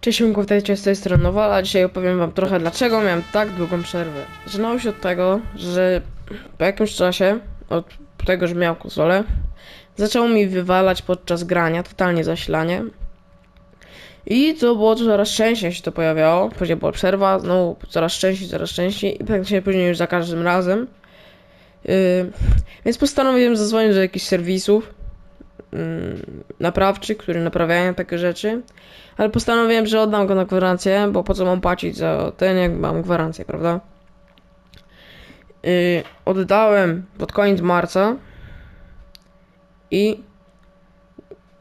Cześć, witajcie z tej strony Nowala, a dzisiaj opowiem wam trochę dlaczego miałem tak długą przerwę. Zaczęło się od tego, że po jakimś czasie, od tego, że miałem konsolę, zaczęło mi wywalać podczas grania, totalnie zasilanie. I to było coraz częściej się to pojawiało, później była przerwa, znowu coraz częściej, coraz częściej i praktycznie później już za każdym razem. Yy, więc postanowiłem zadzwonić do jakichś serwisów mm, naprawczych, które naprawiają takie rzeczy. Ale postanowiłem, że oddam go na gwarancję, bo po co mam płacić za ten, jak mam gwarancję, prawda? Yy, oddałem pod koniec marca i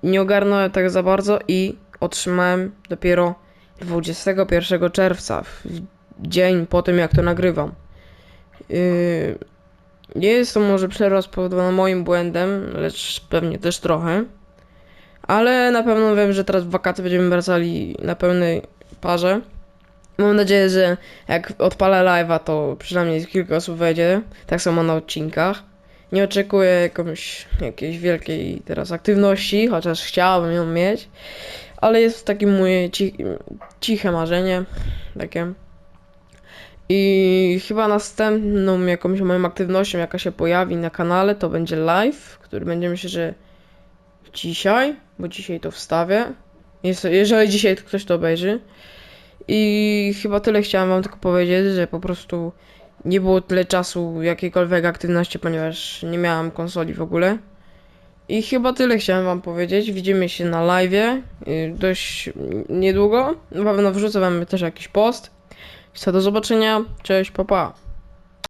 nie ogarnąłem tak za bardzo i otrzymałem dopiero 21 czerwca, dzień po tym jak to nagrywam. Yy, nie jest to może przerwa spowodowana moim błędem, lecz pewnie też trochę. Ale na pewno wiem, że teraz w wakacje będziemy wracali na pełnej parze. Mam nadzieję, że jak odpalę live'a, to przynajmniej kilka osób wejdzie. Tak samo na odcinkach. Nie oczekuję jakąś, jakiejś wielkiej teraz aktywności, chociaż chciałabym ją mieć. Ale jest to takie moje ci, ciche marzenie. Takie. I chyba następną jakąś moją aktywnością, jaka się pojawi na kanale, to będzie live, który będzie myślę, że dzisiaj, bo dzisiaj to wstawię. Jeżeli dzisiaj ktoś to obejrzy. I chyba tyle chciałam wam tylko powiedzieć, że po prostu nie było tyle czasu jakiejkolwiek aktywności, ponieważ nie miałam konsoli w ogóle. I chyba tyle chciałem wam powiedzieć. Widzimy się na live dość niedługo. Na pewno wrzucę wam też jakiś post. Co do zobaczenia. Cześć, papa. Pa.